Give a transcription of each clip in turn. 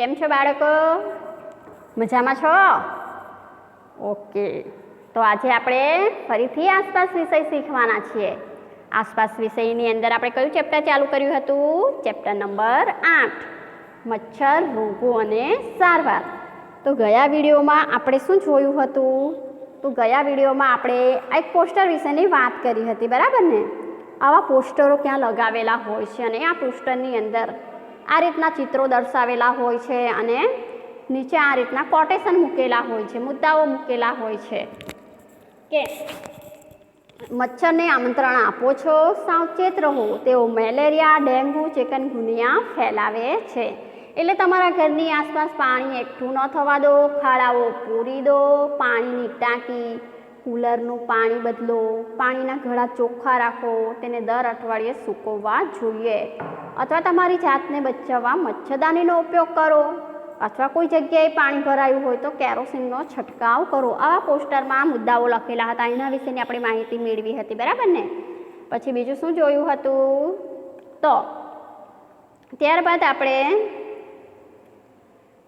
કેમ છો બાળકો? મજામાં છો? ઓકે. તો આજે આપણે ફરીથી આસપાસ વિષય શીખવાના છીએ. આસપાસ વિષયની અંદર આપણે કયું ચેપ્ટર ચાલુ કર્યું હતું? ચેપ્ટર નંબર આઠ. મચ્છર રોગો અને સારવાર. તો ગયા વિડીયોમાં આપણે શું જોયું હતું? તો ગયા વિડીયોમાં આપણે આ એક પોસ્ટર વિશેની વાત કરી હતી, બરાબર ને? આવા પોસ્ટરો ક્યાં લગાવેલા હોય છે અને આ પોસ્ટરની અંદર આ રીતના ચિત્રો દર્શાવેલા હોય છે અને નીચે આ રીતના કોટેશન મૂકેલા હોય છે, મુદ્દાઓ મૂકેલા હોય છે. કે મચ્છરને આમંત્રણ આપો છો, સાવચેત રહો, તેઓ મેલેરિયા, ડેન્ગુ ચિકનગુનિયા ફેલાવે છે. એટલે તમારા ઘરની આસપાસ પાણી એકઠું ન થવા દો, ખાડાઓ પૂરી દો, પાણીની ટાંકી કુલરનું પાણી બદલો, પાણીના ઘડા ચોખ્ખા રાખો, તેને દર અઠવાડિયે સૂકવવા જોઈએ. અથવા તમારી જાતને બચાવવા મચ્છરદાનીનો ઉપયોગ કરો. અથવા કોઈ જગ્યાએ પાણી ભરાયું હોય તો કેરોસીનનો છંટકાવ કરો. આવા પોસ્ટરમાં મુદ્દાઓ લખેલા હતા. એના વિશેની આપણે માહિતી મેળવી હતી. બરાબર ને? પછી બીજું શું જોયું હતું? તો, ત્યારબાદ આપણે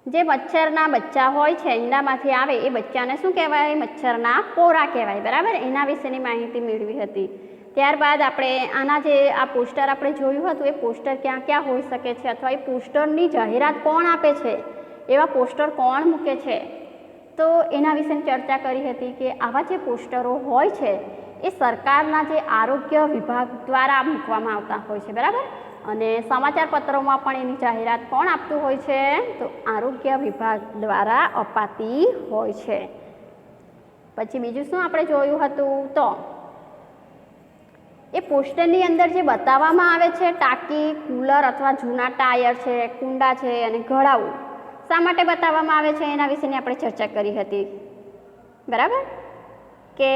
જે મચ્છરના બચ્ચા હોય છે ઈંડામાંથી આવે, એ બચ્ચાને શું કહેવાય? મચ્છરના પોરા કહેવાય, બરાબર? એના વિશેની માહિતી મેળવી હતી. ત્યારબાદ આપણે આના જે આ પોસ્ટર આપણે જોયું હતું, એ પોસ્ટર ક્યાં ક્યાં હોઈ શકે છે અથવા એ પોસ્ટરની જાહેરાત કોણ આપે છે? એવા પોસ્ટર કોણ મૂકે છે? તો એના વિશેની ચર્ચા કરી હતી કે આવા જે પોસ્ટરો હોય છે, એ સરકારના જે આરોગ્ય વિભાગ દ્વારા મૂકવામાં આવતા હોય છે, બરાબર? અને સમાચાર પત્રોમાં પણ એની જાહેરાત કોણ આપતું હોય છે? તો આરોગ્ય વિભાગ દ્વારા અપાતી હોય છે. પછી બીજું શું આપણે જોયું હતું? તો એ પોસ્ટરની અંદર જે બતાવવામાં આવે છે, ટાંકી, કુલર અથવા જૂના ટાયર છે, કુંડા છે અને ઘડાવું શા માટે બતાવવામાં આવે છે? એના વિશેની આપણે ચર્ચા કરી હતી. બરાબર? કે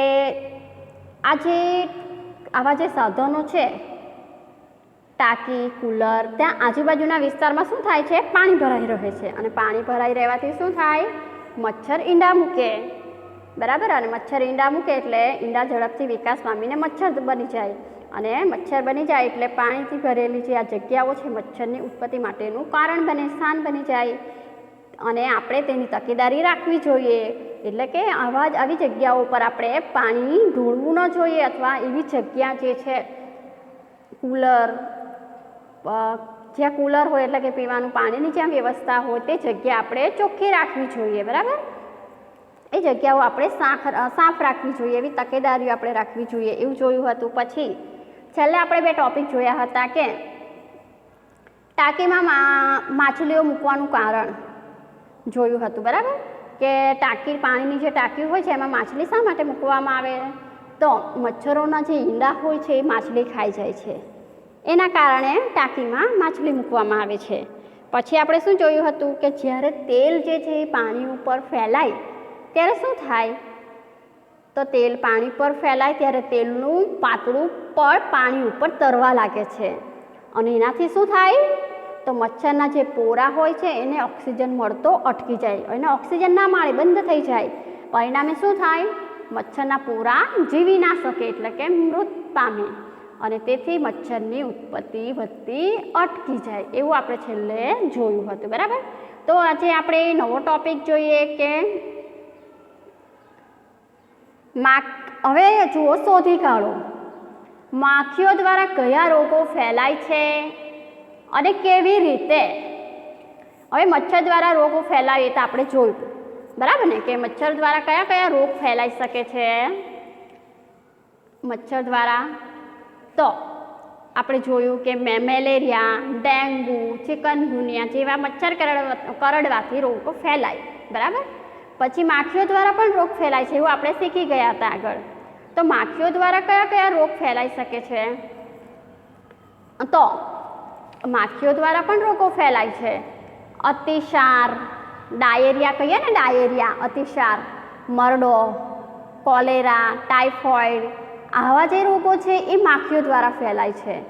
આ જે, આવા જે સાધનો છે ટાંકી, કુલર, ત્યાં આજુબાજુના વિસ્તારમાં શું થાય છે? પાણી ભરાઈ રહે છે. અને પાણી ભરાઈ રહેવાથી શું થાય? મચ્છર ઈંડા મૂકે. બરાબર? અને મચ્છર ઈંડા મૂકે એટલે ઈંડા ઝડપથી વિકાસ પામીને મચ્છર બની જાય. અને મચ્છર બની જાય એટલે પાણીથી ભરેલી જે આ જગ્યાઓ છે, મચ્છરની ઉત્પત્તિ માટેનું કારણ બને, સ્થાન બની જાય. અને આપણે તેની તકેદારી રાખવી જોઈએ. એટલે કે આવા જ આવી જગ્યાઓ પર આપણે પાણી ઢોળવું ન જોઈએ અથવા એવી જગ્યા જે છે, કુલર જ્યાં કુલર હોય એટલે કે પીવાનું પાણીની જ્યાં વ્યવસ્થા હોય તે જગ્યા આપણે ચોખ્ખી રાખવી જોઈએ, બરાબર? એ જગ્યાઓ આપણે સાફ સાફ રાખવી જોઈએ, એવી તકેદારીઓ આપણે રાખવી જોઈએ, એવું જોયું હતું. પછી છેલ્લે આપણે બે ટોપિક જોયા હતા કે ટાંકીમાં માછલીઓ મૂકવાનું કારણ જોયું હતું, બરાબર? કે ટાંકી, પાણીની જે ટાંકી હોય છે, એમાં માછલી શા માટે મૂકવામાં આવે? તો મચ્છરોના જે ઈંડા હોય છે, એ માછલી ખાઈ જાય છે. એના કારણે ટાંકીમાં માછલી મૂકવામાં આવે છે. પછી આપણે શું જોયું હતું કે જ્યારે તેલ જે છે એ પાણી ઉપર ફેલાય, ત્યારે શું થાય? તો તેલ પાણી પર ફેલાય ત્યારે તેલનું પાતળું પડ પાણી ઉપર તરવા લાગે છે. અને એનાથી શું થાય? તો મચ્છરના જે પોરા હોય છે એને ઓક્સિજન મળતો અટકી જાય. એને ઓક્સિજન ના મળે, બંધ થઈ જાય. પરિણામે શું થાય? મચ્છરના પોરા જીવી ના શકે એટલે કે મૃત પામે. અને તેથી મચ્છરની ઉત્પત્તિ વધતી અટકી જાય, એવું આપણે છેલ્લે જોયું હતું, બરાબર? તો આજે આપણે નવો ટોપિક જોઈએ કે માખ હવે જુઓ શોધી કાઢો. માખીઓ દ્વારા કયા રોગો ફેલાય છે અને કેવી રીતે? હવે મચ્છર દ્વારા રોગો ફેલાય એ તો આપણે જોયું, બરાબર ને? કે મચ્છર દ્વારા કયા કયા રોગ ફેલાઈ શકે છે? મચ્છર દ્વારા તો આપણે જોયું કે મે મેલેરિયા ડેન્ગુ ચિકનગુનિયા જેવા મચ્છર કરડ, કરડવાથી રોગો ફેલાય, બરાબર? પછી માખીઓ દ્વારા પણ રોગ ફેલાય છે એવું આપણે શીખી ગયા હતા આગળ. તો માખીઓ દ્વારા કયા કયા રોગ ફેલાઈ શકે છે? તો માખીઓ દ્વારા પણ રોગો ફેલાય છે. અતિસાર, ડાયેરિયા કહીએ ને ડાયેરિયા, અતિસાર, મરડો, કોલેરા ટાઇફોઇડ આવા જે રોગો છે એ માખીઓ દ્વારા ફેલાય છે.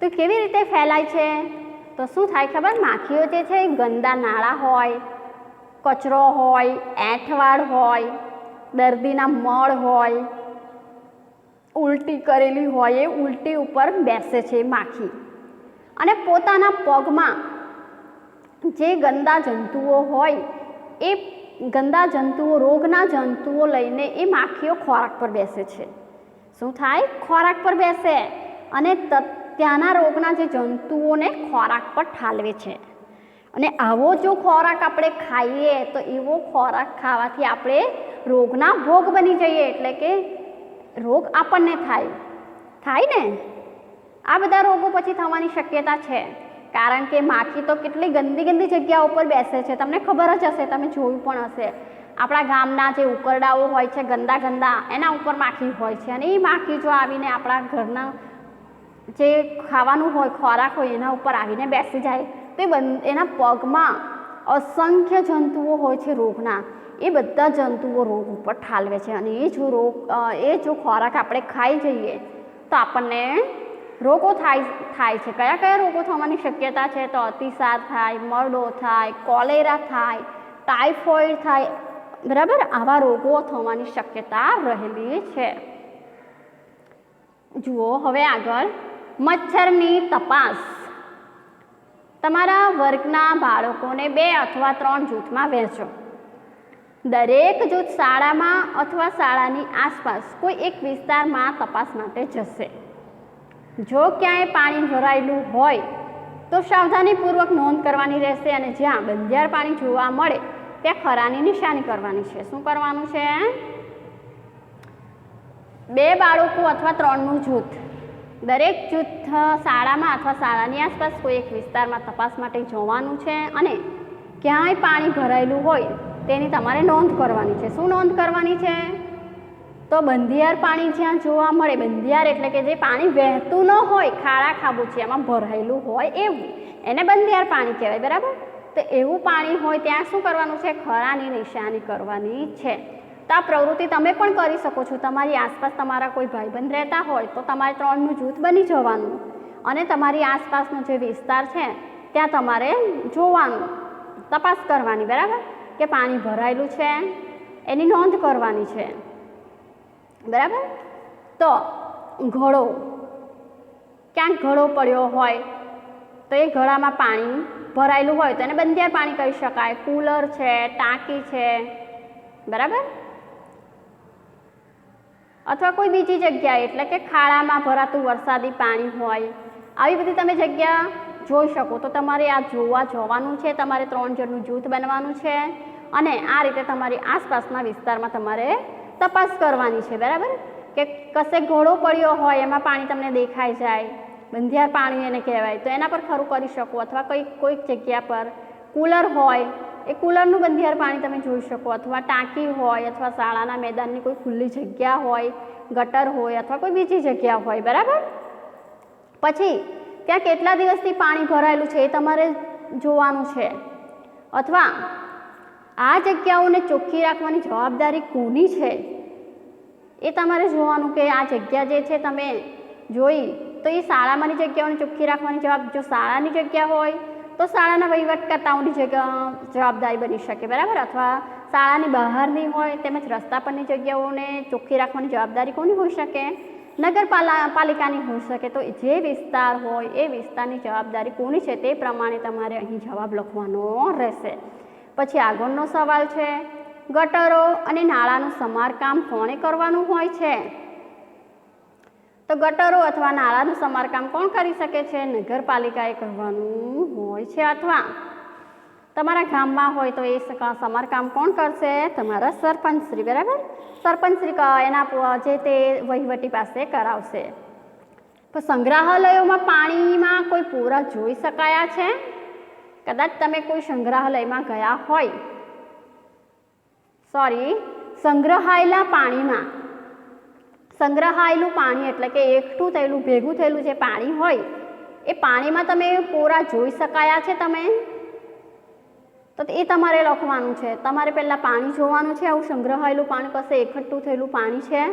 તો કેવી રીતે ફેલાય છે? તો શું થાય ખબર? માખીઓ જે છે એ ગંદા નાળા હોય, કચરો હોય એંઠવાડ હોય, દર્દીના મળ હોય, ઉલટી કરેલી હોય એ ઉલટી ઉપર બેસે છે માખી. અને પોતાના પગમાં જે ગંદા જંતુઓ હોય, એ ગંદા જંતુઓ, રોગના જંતુઓ લઈને એ માખીઓ ખોરાક પર બેસે છે. શું થાય? ખોરાક પર બેસે. અને ત્યાંના રોગના જે જંતુઓને ખોરાક પર ઠાલવે છે. અને આવો જો ખોરાક આપણે ખાઈએ, તો એવો ખોરાક ખાવાથી આપણે રોગના ભોગ બની જઈએ, એટલે કે રોગ આપણને થાય. થાય ને? આ બધા રોગો પછી થવાની શક્યતા છે. કારણ કે માખી તો કેટલી ગંદી ગંદી જગ્યાઓ ઉપર બેસે છે. તમને ખબર જ હશે, તમે જોયું પણ હશે. આપણા ગામના જે ઉકરડાઓ હોય છે, ગંદા ગંદા, એના ઉપર માખી હોય છે. અને એ માખી જો આવીને આપણા ઘરના જે ખાવાનું હોય, ખોરાક હોય, એના ઉપર આવીને બેસી જાય, તો એ એના પગમાં અસંખ્ય જંતુઓ હોય છે રોગના. એ બધા જંતુઓ રોગ ઉપર ઠાલવે છે. અને એ જો રોગ એ જો ખોરાક આપણે ખાઈ જઈએ, તો આપણને રોગો થાય થાય છે. કયા કયા રોગો થવાની શક્યતા છે? તો અતિસાર થાય, મરડો થાય, કોલેરા થાય ટાઇફોઇડ થાય બરાબર? આવા રોગો થવાની શક્યતા રહેલી છે. જુઓ, હવે આગળ. મચ્છરની તપાસ. તમારા વર્ગના બાળકોને બે અથવા ત્રણ જૂથમાં વહેંચો. દરેક જૂથ શાળામાં અથવા શાળાની આસપાસ કોઈ એક વિસ્તારમાં તપાસ માટે જશે. જો ક્યાંય પાણી ભરાયેલું હોય, તો સાવધાનીપૂર્વક નોંધ કરવાની રહેશે અને જ્યાં બંધિયાર પાણી જોવા મળે ત્યાં ખરાની નિશાની કરવાની છે. શું કરવાનું છે? બે બાળકો અથવા ત્રણનું જૂથ. દરેક જૂથ શાળામાં અથવા શાળાની આસપાસ કોઈ એક વિસ્તારમાં તપાસ માટે જવાનું છે અને ક્યાંય પાણી ભરાયેલું હોય તેની તમારે નોંધ કરવાની છે. શું નોંધ કરવાની છે? તો બંધિયાર પાણી જ્યાં જોવા મળે, બંધિયાર એટલે કે જે પાણી વહેતું ન હોય, ખાડા ખાબોચિયામાં ભરાયેલું હોય એવું. એને બંધિયાર પાણી કહેવાય, બરાબર? તો એવું પાણી હોય ત્યાં શું કરવાનું છે? ખરાની નિશાની કરવાની છે. તો આ પ્રવૃત્તિ તમે પણ કરી શકો છો. તમારી આસપાસ તમારા કોઈ ભાઈબંધ રહેતા હોય તો તમારે ત્રણનું જૂથ બની જવાનું. અને તમારી આસપાસનો જે વિસ્તાર છે, ત્યાં તમારે જોવાનું, તપાસ કરવાની, બરાબર? કે પાણી ભરાયેલું છે, એની નોંધ કરવાની છે. બરાબર? તો ઘડો, ક્યાંક ઘડો પડ્યો હોય તો એ ઘડામાં પાણી ભરાયેલું હોય તો એને બંધિયાર પાણી કહી શકાય. કુલર છે, ટાંકી છે, બરાબર? અથવા કોઈ બીજી જગ્યાએ, એટલે કે ખાડામાં ભરાતું વરસાદી પાણી હોય, આવી બધી તમે જગ્યા જોઈ શકો. તો તમારે આ જોવા જવાનું છે, તમારે ત્રણ જણનું જૂથ બનવાનું છે, અને આ રીતે તમારી આસપાસના વિસ્તારમાં તમારે તપાસ કરવાની છે, બરાબર? કે કશે ઘોડો પડ્યો હોય, એમાં પાણી તમને દેખાઈ જાય. બંધિયાર પાણી એને કહેવાય. તો એના પર ખરું કરી શકો અથવા કંઈક કોઈક જગ્યા પર. કુલર હોય, એ કુલરનું બંધિયાર પાણી તમે જોઈ શકો. અથવા ટાંકી હોય, અથવા શાળાના મેદાનની કોઈ ખુલ્લી જગ્યા હોય, ગટર હોય, અથવા કોઈ બીજી જગ્યા હોય, બરાબર? પછી, ત્યાં કેટલા દિવસથી પાણી ભરાયેલું છે એ તમારે જોવાનું છે. અથવા, આ જગ્યાઓને ચોખ્ખી રાખવાની જવાબદારી કોની છે? એ તમારે જોવાનું કે આ જગ્યા જે છે તમે જોઈ તો એ શાળામાંની જગ્યાઓને ચોખ્ખી રાખવાની જવાબ, જો શાળાની જગ્યા હોય, તો શાળાના વહીવટકર્તાઓની જગ્યા જવાબદારી બની શકે, બરાબર? અથવા શાળાની બહારની હોય, તેમજ રસ્તા પરની જગ્યાઓને ચોખ્ખી રાખવાની જવાબદારી કોની હોઈ શકે? નગરપાલા, પાલિકાની હોઈ શકે. તો જે વિસ્તાર હોય, એ વિસ્તારની જવાબદારી કોની છે? તે પ્રમાણે તમારે અહીં જવાબ લખવાનો રહેશે. પછી આગળનો સવાલ છે, ગટરો અને નાળાનું સમારકામ કોણે કરવાનું હોય છે? તો ગટરો અથવા નાળાનું સમારકામ કોણ કરી શકે છે? નગરપાલિકાએ કરવાનું હોય છે અથવા તમારા ગામમાં હોય તો એ સમારકામ કોણ કરશે? તમારા સરપંચશ્રી બરાબર? સરપંચ શ્રી એના જે તે વહીવટી પાસે કરાવશે. તો સંગ્રહાલયોમાં પાણીમાં કોઈ પૂરા જોઈ શકાયા છે? કદાચ તમે કોઈ સંગ્રહાલયમાં ગયા હોય. સોરી સંગ્રહાયેલા પાણીમાં સંગ્રહાયેલું પાણી, એટલે કે એકઠું થયેલું, ભેગું થયેલું જે પાણી હોય, એ પાણીમાં તમે પોરા જોઈ શકાયા છે તમે? તો એ તમારે લખવાનું છે. તમારે પહેલાં પાણી જોવાનું છે, આવું સંગ્રહાયેલું પાણી, કશે એકઠું થયેલું પાણી છે,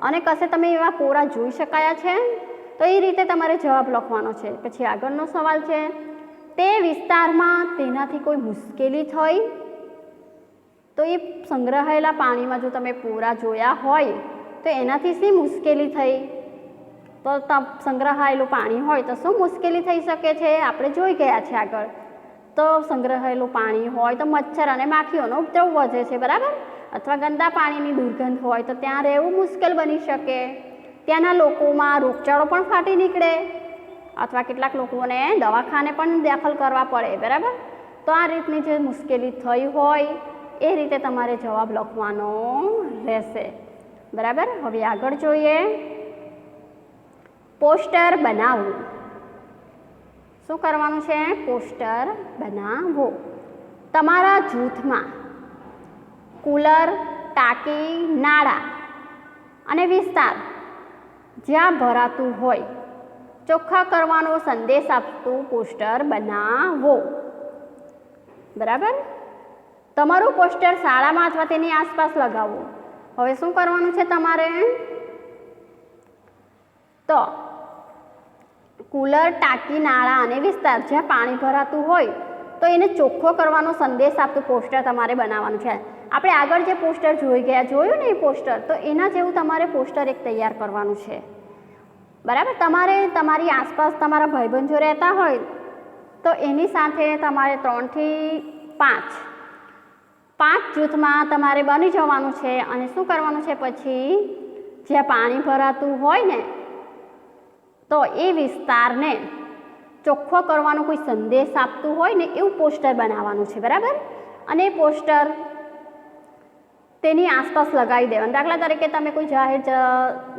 અને કશે તમે એવા પોરા જોઈ શકાયા છે? તો એ રીતે તમારે જવાબ લખવાનો છે. પછી આગળનો સવાલ છે, તે વિસ્તારમાં તેનાથી કોઈ મુશ્કેલી થઈ? તો એ સંગ્રહાયેલા પાણીમાં જો તમે પૂરા જોયા હોય તો એનાથી શી મુશ્કેલી થઈ? તો ત સંગ્રહાયેલું પાણી હોય તો શું મુશ્કેલી થઈ શકે છે? આપણે જોઈ ગયા છે આગળ. તો સંગ્રહાયેલું પાણી હોય તો મચ્છર અને માખીઓનો ઉપદ્રવ વધે છે, બરાબર? અથવા ગંદા પાણીની દુર્ગંધ હોય તો ત્યાં રહેવું મુશ્કેલ બની શકે. ત્યાંના લોકોમાં રોગચાળો પણ ફાટી નીકળે. અથવા કેટલાક લોકોને દવાખાને પણ દાખલ કરવા પડે, બરાબર? તો આ રીતની જે મુશ્કેલી થઈ હોય, એ રીતે તમારે જવાબ લખવાનો રહેશે. બરાબર? હવે આગળ જોઈએ. પોસ્ટર બનાવવું. શું કરવાનું છે? પોસ્ટર બનાવો તમારા જૂથમાં કુલર, ટાંકી, નાળા અને વિસ્તાર જ્યાં ભરાતું હોય, ચોખ્ખા કરવાનો સંદેશ આપતું પોસ્ટર બનાવો. બરાબર? તમારું પોસ્ટર શાળામાં અથવા તેની આસપાસ લગાવો. હવે શું કરવાનું છે તમારે? તો કુલર, ટાંકી, નાળા અને વિસ્તાર જ્યાં પાણી ભરાતું હોય, તો એને ચોખ્ખો કરવાનો સંદેશ આપતું પોસ્ટર તમારે બનાવવાનું છે. આપણે આગળ જે પોસ્ટર જોઈ ગયા, જોયું ને એ પોસ્ટર? તો એના જેવું તમારે પોસ્ટર એક તૈયાર કરવાનું છે. બરાબર? તમારે તમારી આસપાસ તમારા ભાઈબંધો રહેતા હોય, તો એની સાથે તમારે ત્રણથી પાંચ પાંચ જૂથમાં તમારે બની જવાનું છે અને શું કરવાનું છે પછી? જ્યાં પાણી ભરાતું હોય ને, તો એ વિસ્તારને ચોખ્ખો કરવાનો કોઈ સંદેશ આપતું હોય ને એવું પોસ્ટર બનાવવાનું છે, બરાબર? અને એ પોસ્ટર તેની આસપાસ લગાવી દેવાનું. દાખલા તરીકે તમે કોઈ જાહેર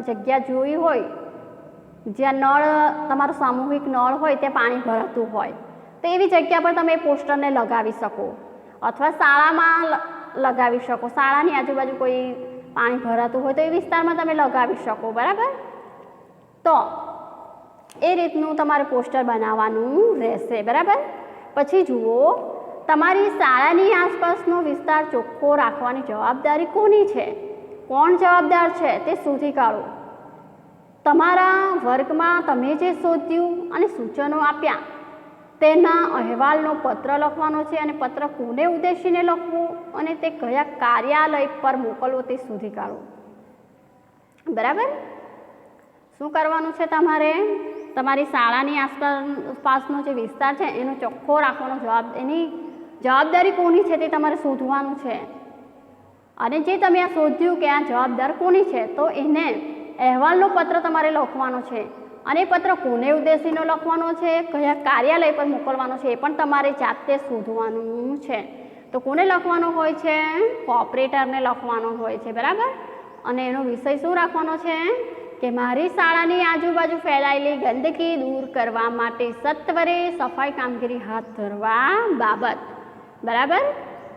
જગ્યા જોઈ હોય, જ્યાં નળ, તમારો સામૂહિક નળ હોય, ત્યાં પાણી ભરાતું હોય, તો એવી જગ્યા પર તમે એ પોસ્ટરને લગાવી શકો. અથવા શાળામાં લગાવી શકો. શાળાની આજુબાજુ કોઈ પાણી ભરાતું હોય તો એ વિસ્તારમાં તમે લગાવી શકો, બરાબર? તો એ રીતનું તમારે પોસ્ટર બનાવવાનું રહેશે, બરાબર? પછી જુઓ, તમારી શાળાની આસપાસનો વિસ્તાર ચોખ્ખો રાખવાની જવાબદારી કોની છે? કોણ જવાબદાર છે તે શોધી કાઢો. તમારા વર્ગમાં તમે જે શોધ્યું અને સૂચનો આપ્યા તેના અહેવાલનો પત્ર લખવાનો છે અને પત્ર કોને ઉદ્દેશીને લખવું અને તે કયા કાર્યાલય પર મોકલવો તે શોધી કાઢો બરાબર? શું કરવાનું છે તમારે? તમારી શાળાની આસપાસનો જે વિસ્તાર છે એનો ચોખ્ખો રાખવાનો જવાબ, એની જવાબદારી કોની છે તે તમારે શોધવાનું છે. અને જે તમે આ શોધ્યું કે આ જવાબદાર કોની છે, તો એને અહેવાલનો પત્ર તમારે લખવાનો છે. અને પત્ર કોને ઉદ્દેશીનો લખવાનો છે? કયા કાર્યાલય પર મોકલવાનો છે? એ પણ તમારે જાતે શોધવાનું છે. તો કોને લખવાનો હોય છે? કોઓપરેટરને લખવાનો હોય છે, બરાબર? અને એનો વિષય શું રાખવાનો છે? કે મારી શાળાની આજુબાજુ ફેલાયેલી ગંદકી દૂર કરવા માટે સત્વરે સફાઈ કામગીરી હાથ ધરવા બાબત. બરાબર?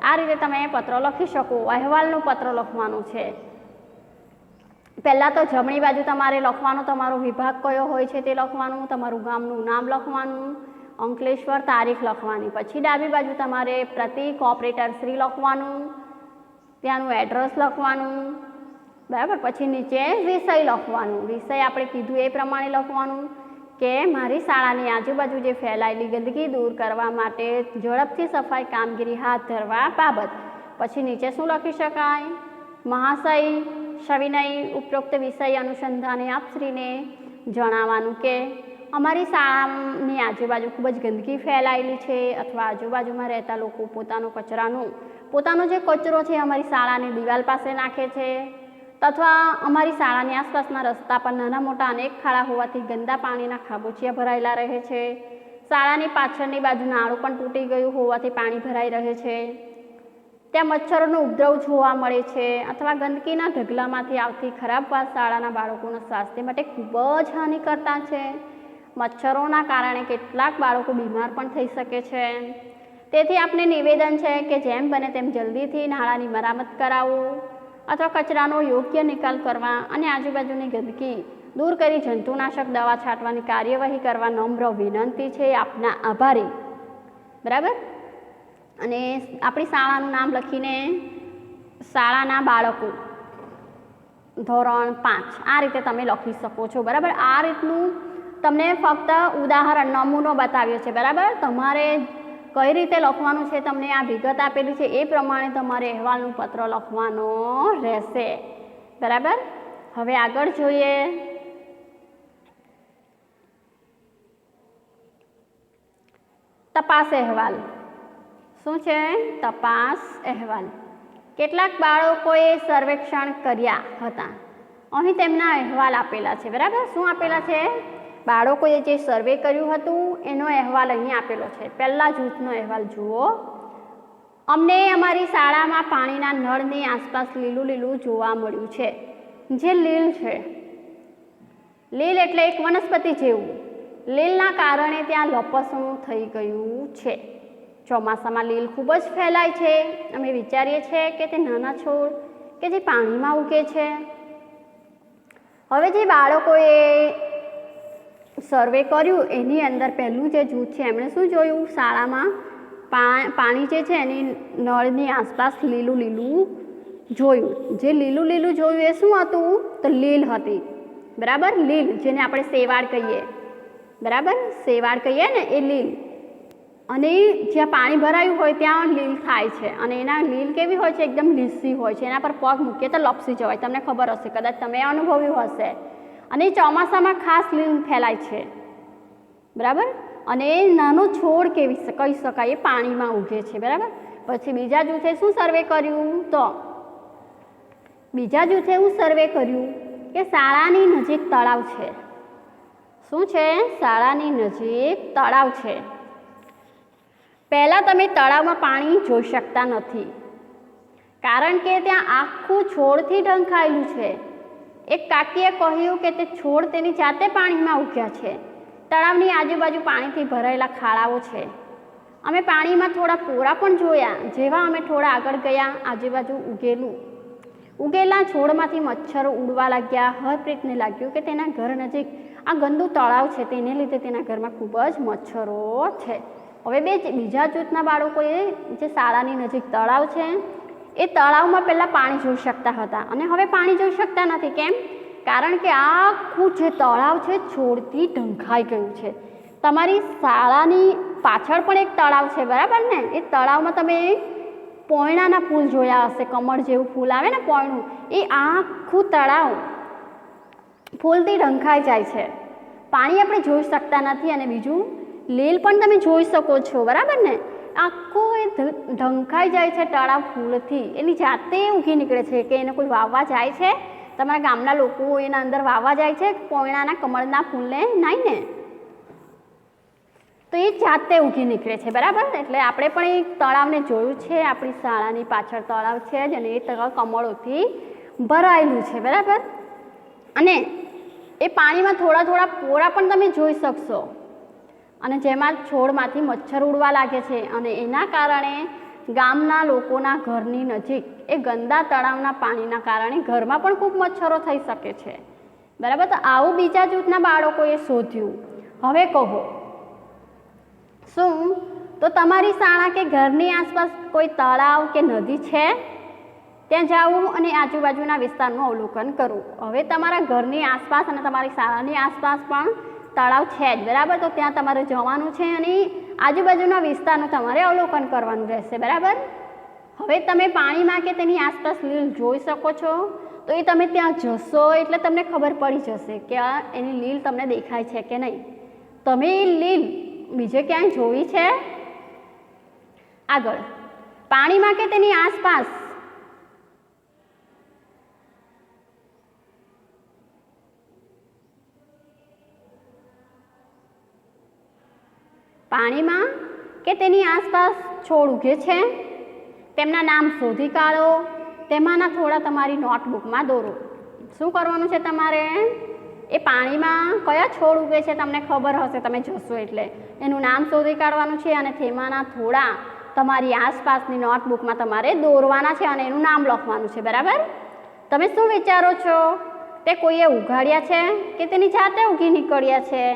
આ રીતે તમે પત્ર લખી શકો. અહેવાલનું પત્ર લખવાનું છે. પહેલાં તો જમણી બાજુ તમારે લખવાનો તમારો વિભાગ કયો હોય છે તે લખવાનું, તમારું ગામનું નામ લખવાનું, અંકલેશ્વર તારીખ લખવાની. પછી ડાબી બાજુ તમારે પ્રતિ ઓપરેટર શ્રી લખવાનું, ત્યાંનું એડ્રેસ લખવાનું, બરાબર? પછી નીચે વિષય લખવાનું. વિષય આપણે કીધું એ પ્રમાણે લખવાનું કે મારી શાળાની આજુબાજુ જે ફેલાયેલી ગંદકી દૂર કરવા માટે ઝડપથી સફાઈ કામગીરી હાથ ધરવા બાબત. પછી નીચે શું લખી શકાય? મહાશય સવિનય ઉપરોક્ત વિષય અનુસંધાને આપશ્રીને જણાવવાનું કે અમારી શાળાની આજુબાજુ ખૂબ જ ગંદકી ફેલાયેલી છે અથવા આજુબાજુમાં રહેતા લોકો પોતાનો કચરાનું, પોતાનો જે કચરો છે અમારી શાળાની દિવાલ પાસે નાખે છે અથવા અમારી શાળાની આસપાસના રસ્તા પર નાના મોટા અનેક ખાડા હોવાથી ગંદા પાણીના ખાબોચિયા ભરાયેલા રહે છે. શાળાની પાછળની બાજુ નાળું પણ તૂટી ગયું હોવાથી પાણી ભરાઈ રહે છે. ત્યાં મચ્છરોનો ઉપદ્રવ જોવા મળે છે અથવા ગંદકીના ઢગલામાંથી આવતી ખરાબ વાત શાળાના બાળકોના સ્વાસ્થ્ય માટે ખૂબ જ હાનિકર્તા છે. મચ્છરોના કારણે કેટલાક બાળકો બીમાર પણ થઈ શકે છે. તેથી આપને નિવેદન છે કે જેમ બને તેમ જલ્દીથી નાળાની મરામત કરાવો અથવા કચરાનો યોગ્ય નિકાલ કરવા અને આજુબાજુની ગંદકી દૂર કરી જંતુનાશક દવા છાંટવાની કાર્યવાહી કરવા નમ્ર વિનંતી છે. આપના આભારી. બરાબર? અને આપણી શાળાનું નામ લખીને શાળાના બાળકો, ધોરણ પાંચ. આ રીતે તમે લખી શકો છો, બરાબર? આ રીતનું તમને ફક્ત ઉદાહરણ નમૂનો બતાવ્યો છે, બરાબર? તમારે કઈ રીતે લખવાનું છે, તમને આ વિગત આપેલી છે, એ પ્રમાણે તમારે અહેવાલનું પત્ર લખવાનો રહેશે, બરાબર? હવે આગળ જોઈએ. તપાસ અહેવાલ. શું છે? તપાસ અહેવાલ. કેટલાક બાળકોએ સર્વેક્ષણ કર્યા હતા. અહીં તેમના અહેવાલ આપેલા છે, બરાબર? શું આપેલા છે? બાળકોએ જે સર્વે કર્યું હતું, એનો અહેવાલ અહીં આપેલો છે. પહેલાં જૂથનો અહેવાલ જુઓ. અમને અમારી શાળામાં પાણીના નળની આસપાસ લીલું લીલું જોવા મળ્યું છે. જે લીલ છે. લીલ એટલે એક વનસ્પતિ જેવું. લીલના કારણે ત્યાં લપસણું થઈ ગયું છે. ચોમાસામાં લીલ ખૂબ જ ફેલાય છે. અમે વિચારીએ છીએ કે તે નાના છોડ કે જે પાણીમાં ઉગે છે. હવે જે બાળકોએ સર્વે કર્યું, એની અંદર પહેલું જે જૂથ છે, એમણે શું જોયું? શાળામાં પાણી જે છે, એની નળની આસપાસ લીલું લીલું જોયું. જે લીલું લીલું જોયું એ શું હતું? તો લીલ હતી. બરાબર? લીલ, જેને આપણે સેવાળ કહીએ. બરાબર? સેવાળ કહીએ ને, એ લીલ. અને જ્યાં પાણી ભરાયું હોય ત્યાં લીલ થાય છે. અને એના લીલ કેવી હોય છે? એકદમ લીસી હોય છે. એના પર પગ મૂકીએ તો લપસી જવાય. તમને ખબર હશે. કદાચ તમે અનુભવ્યું હશે. અને ચોમાસામાં ખાસ લીલ ફેલાય છે. બરાબર? અને એ નાનો છોડ કેવી કહી શકાય. એ પાણીમાં ઉગે છે. બરાબર? પછી બીજા જૂથે શું સર્વે કર્યું? તો બીજા જૂથે એવું સર્વે કર્યું કે શાળાની નજીક તળાવ છે. શું છે? શાળાની નજીક તળાવ છે. પહેલાં તમે તળાવમાં પાણી જોઈ શકતા નથી. કારણ કે ત્યાં આખું છોડથી ઢંકાયેલું છે. એક કાકીએ કહ્યું કે તે છોડ તેની જાતે પાણીમાં ઉગ્યા છે. તળાવની આજુબાજુ પાણીથી ભરાયેલા ખાડાઓ છે. અમે પાણીમાં થોડા પોરા પણ જોયા, જેવા અમે થોડા આગળ ગયા, આજુબાજુ ઉગેલું. ઉગેલા છોડમાંથી મચ્છરો ઉડવા લાગ્યા. હરપ્રીતને લાગ્યું કે તેના ઘર નજીક આ ગંદુ તળાવ છે, તેને લીધે તેના ઘરમાં ખૂબ જ મચ્છરો છે. હવે બે બીજા જૂથના બાળકોએ જે શાળાની નજીક તળાવ છે, એ તળાવમાં પહેલાં પાણી જોઈ શકતા હતા. અને હવે પાણી જોઈ શકતા નથી. કેમ? કારણ કે આખું જે તળાવ છે, છોડથી ઢંકાઈ ગયું છે. તમારી શાળાની પાછળ પણ એક તળાવ છે, બરાબર ને? એ તળાવમાં તમે પોયણાના ફૂલ જોયા હશે, કમળ જેવું ફૂલ આવે ને પોયણું? એ આખું તળાવ ફૂલથી ઢંકાઈ જાય છે. પાણી આપણે જોઈ શકતા નથી. અને બીજું લીલ પણ તમે જોઈ શકો છો, બરાબર ને? આખો એ ઢંકાઈ જાય છે તળાવ ફૂલથી. એની જાતે ઊગી નીકળે છે કે એને કોઈ વાવવા જાય છે? તમારા ગામના લોકો એના અંદર વાવવા જાય છે પોયણાના કમળના ફૂલને? નાઈને તો એ જાતે ઊગી નીકળે છે, બરાબર? એટલે આપણે પણ એ તળાવને જોયું છે, આપણી શાળાની પાછળ તળાવ છે જ અને એ તળાવ કમળોથી ભરાયેલું છે, બરાબર? અને એ પાણીમાં થોડા થોડા પોરા પણ તમે જોઈ શકશો. અને જેમાં છોડમાંથી મચ્છર ઉડવા લાગે છે અને એના કારણે ગામના લોકોના ઘરની નજીક એ ગંદા તળાવના પાણીના કારણે ઘરમાં પણ ખૂબ મચ્છરો થઈ શકે છે. બરાબર? તો આવું બીજા જૂથના બાળકોએ શોધ્યું. હવે કહો. શું? તો તમારી શાળા કે ઘરની આસપાસ કોઈ તળાવ કે નદી છે? ત્યાં જાવું અને આજુબાજુના વિસ્તારનું અવલોકન કરવું હવે તમારા ઘરની આસપાસ અને તમારી શાળાની આસપાસ પણ તળાવ છે જ, બરાબર? તો ત્યાં તમારે જવાનું છે અને આજુબાજુના વિસ્તારનું તમારે અવલોકન કરવાનું રહેશે, બરાબર? હવે તમે પાણીમાં કે તેની આસપાસ લીલ જોઈ શકો છો, તો એ તમે ત્યાં જશો એટલે તમને ખબર પડી જશે કે આ એની લીલ તમને દેખાય છે કે નહીં. તમે એ લીલ બીજે ક્યાંય જોઈ છે? આગળ. પાણીમાં કે તેની આસપાસ પાણીમાં કે તેની આસપાસ છોડ ઉગે છે? તેમના નામ શોધી કાઢો. તેમાંના થોડા તમારી નોટબુકમાં દોરો. શું કરવાનું છે તમારે? એ પાણીમાં કયા છોડ ઉગે છે તમને ખબર હશે, તમે જશો એટલે. એનું નામ શોધી કાઢવાનું છે અને તેમાંના થોડા તમારી આસપાસની નોટબુકમાં તમારે દોરવાના છે અને એનું નામ લખવાનું છે, બરાબર? તમે શું વિચારો છો? તે કોઈએ ઉગાડ્યા છે કે તેની જાતે ઉગી નીકળ્યા છે?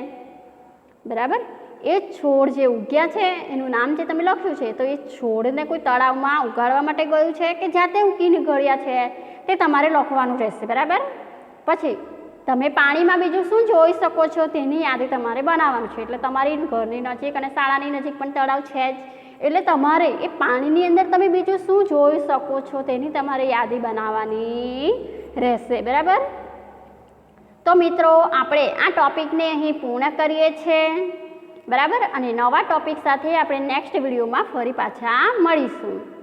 બરાબર? એ છોડ જે ઉગ્યા છે, એનું નામ જે તમે લખ્યું છે, તો એ છોડને કોઈ તળાવમાં ઉગાડવા માટે ગયું છે કે જાતે ઉગીને ગળ્યા છે, તે તમારે લખવાનું રહેશે, બરાબર? પછી, તમે પાણીમાં બીજું શું જોઈ શકો છો તેની યાદી તમારે બનાવવાનું છે. એટલે તમારી ઘરની નજીક અને શાળાની નજીક પણ તળાવ છે જ. એટલે તમારે એ પાણીની અંદર તમે બીજું શું જોઈ શકો છો તેની તમારે યાદી બનાવવાની રહેશે, બરાબર? તો મિત્રો, આપણે આ ટોપિકને અહીં પૂર્ણ કરીએ છીએ. બરાબર? અને નવા ટોપિક સાથે આપણે નેક્સ્ટ વિડીયોમાં ફરી પાછા મળીશું.